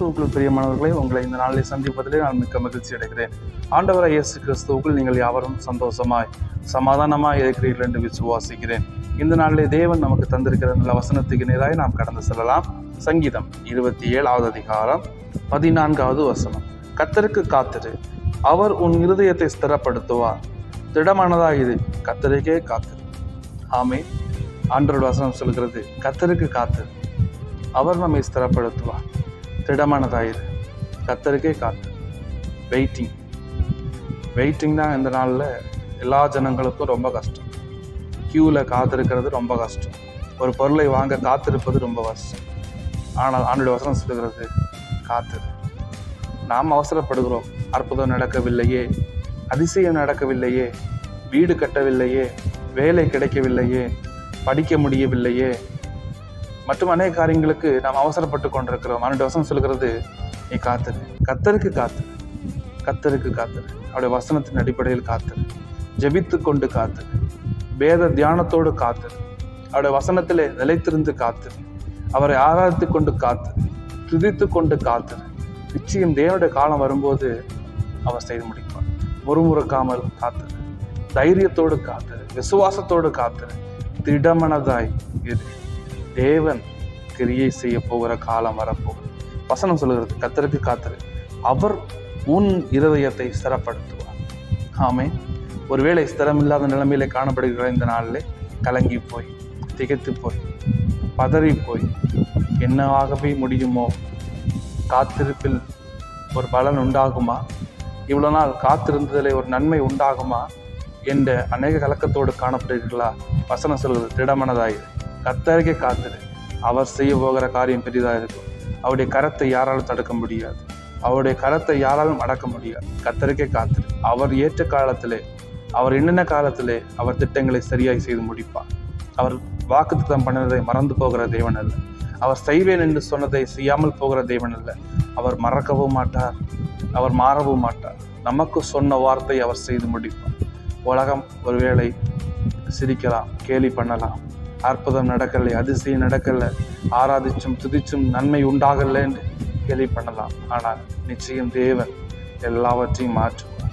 கிறிஸ்துவுக்குள் பிரியமானவர்களே உங்களை இந்த நாளில் சந்திப்பதிலே நான் மிக்க மகிழ்ச்சி அடைகிறேன். ஆண்டவராய் இயேசு கிறிஸ்துவுக்குள் நீங்கள் யாவரும் சந்தோஷமாய் சமாதானமாய் இருக்கிறீர்கள் என்று விசுவாசிக்கிறேன். இந்த நாளிலே தேவன் நமக்கு தந்திருக்கிற நல்ல வசனத்துக்கு நேராக நாம் கடந்து செல்லலாம். சங்கீதம் இருபத்தி ஏழாவது அதிகாரம் பதினான்காவது வசனம். கத்தருக்கு காத்திரு அவர் உன் இருதயத்தை ஸ்திரப்படுத்துவார். திடமானதாக இது? கத்தருக்கே காத்திரு ஆமே ஆண்டோட வசனம் சொல்கிறது கத்தருக்கு காத்திரு அவர் நம்மை ஸ்திரப்படுத்துவார். திடமானதாயிரு. கத்தருக்கே காத்து. வெயிட்டிங் வெயிட்டிங் தான் இந்த நாளில் எல்லா ஜனங்களுக்கும் ரொம்ப கஷ்டம். க்யூவில் காத்திருக்கிறது ரொம்ப கஷ்டம். ஒரு பொருளை வாங்க காத்திருப்பது ரொம்ப கஷ்டம். ஆனால் ஆண்டுடைய வசனம் சொல்லுகிறது காத்திரு நாம் அவசரப்படுகிறோம். அற்புதம் நடக்கவில்லையே. அதிசயம் நடக்கவில்லையே. வீடு கட்டவில்லையே. வேலை கிடைக்கவில்லையே. படிக்க முடியவில்லையே. மற்றும் அநேக காரியங்களுக்கு நாம் அவசரப்பட்டு கொண்டிருக்கிறோம் அவனுடைய வசனம் சொல்கிறது நீ காத்துரு கத்தருக்கு காத்துரு கத்தருக்கு காத்துரு அவருடைய வசனத்தின் அடிப்படையில் காத்துரு ஜெபித்து கொண்டு காத்துரு வேத தியானத்தோடு காத்துரு அவருடைய வசனத்திலே நிலைத்திருந்து காத்துரு அவரை ஆராதித்து கொண்டு காத்துரு துதித்து கொண்டு காத்துரு நிச்சயம் தேவனுடைய காலம் வரும்போது அவர் செய்து முடிப்பார் முறுமுறுக்காமல் காத்துரு தைரியத்தோடு காத்துரு விசுவாசத்தோடு காத்துரு திடமனதாய் இரு தேவன் கிரியை செய்ய போகிற காலம் வரப்போகுது. வசனம் சொல்கிறது கத்தருக்கு காத்திரு. அவர் உன் இருதயத்தை ஸ்திரப்படுத்துவார். ஆமே ஒருவேளை ஸ்திரமில்லாத நிலைமையில காணப்படுகிற இந்த நாளில் கலங்கி போய் திகைத்து போய் பதறி போய் என்னவாகவே முடியுமோ? காத்திருப்பில் ஒரு பலன் உண்டாகுமா? இவ்வளோ நாள் காத்திருந்ததில் ஒரு நன்மை உண்டாகுமா? என்ற அநேக கலக்கத்தோடு காணப்படுகிறீர்களா? வசனம் சொல்வது திடமனதாயிரு. கத்தருக்கே காத்துரு. அவர் செய்ய போகிற காரியம் பெரிதாக இருக்கும். அவருடைய கரத்தை யாராலும் தடுக்க முடியாது. அவருடைய கரத்தை யாராலும் அடக்க முடியாது. கத்தருக்கே காத்துரு. அவர் ஏற்ற காலத்திலே அவர் என்னென்ன காலத்திலே அவர் திட்டங்களை சரியாய் செய்து முடிப்பார். அவர் வாக்குத்தத்தம் பண்ணதை மறந்து போகிற தேவன் அல்ல அவர் செய்வேன் என்று சொன்னதை செய்யாமல் போகிற தேவன் அல்ல அவர் மறக்கவும் மாட்டார். அவர் மாறவும் மாட்டார். நமக்கு சொன்ன வார்த்தை அவர் செய்து முடிப்பார். உலகம் ஒருவேளை சிரிக்கலாம் கேலி பண்ணலாம். அற்புதம் நடக்கலை அதிசயம் நடக்கலை. ஆராதிச்சும் துதிச்சும் நன்மை உண்டாகலை என்று கேள்வி பண்ணலாம். ஆனால் நிச்சயம் தேவன் எல்லாவற்றையும் மாற்றுவார்.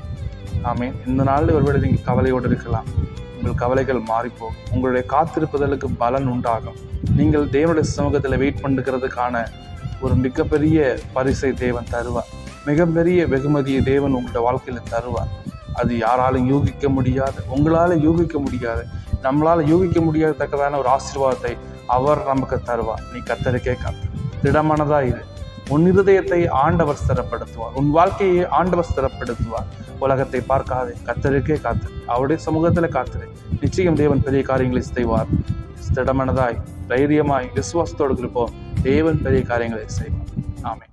ஆமே இந்த நாளில் ஒருவேளை நீங்கள் கவலையோடு இருக்கலாம். உங்கள் கவலைகள் மாறிப்போகும் உங்களுடைய காத்திருப்புதலுக்கு பலன் உண்டாகும். நீங்கள் தேவனுடைய சமூகத்தில் வெயிட் பண்ணுகிறதுக்கான ஒரு மிகப்பெரிய பரிசை தேவன் தருவார். மிகப்பெரிய வெகுமதியை தேவன் உங்களுடைய வாழ்க்கையில் தருவார். அது யாராலும் யூகிக்க முடியாது. உங்களால் யூகிக்க முடியாது. நம்மளால் யூகிக்க முடியாதத்தக்கதான ஒரு ஆசீர்வாதத்தை அவர் நமக்கு தருவார். நீ கத்தருக்கே காத்து திடமானதாக இரு. உன் இருதயத்தை ஆண்டவர் ஸ்திரப்படுத்துவார். உன் வாழ்க்கையை ஆண்டவர் ஸ்திரப்படுத்துவார். உலகத்தை பார்க்காதே. கத்தருக்கே காத்து அவருடைய சமூகத்தில் காத்துரு. நிச்சயம் தேவன் பெரிய காரியங்களை செய்வார். திடமனதாய் தைரியமாய் விசுவாசத்தோடு இருப்போம். தேவன் பெரிய காரியங்களை செய்வார். ஆமை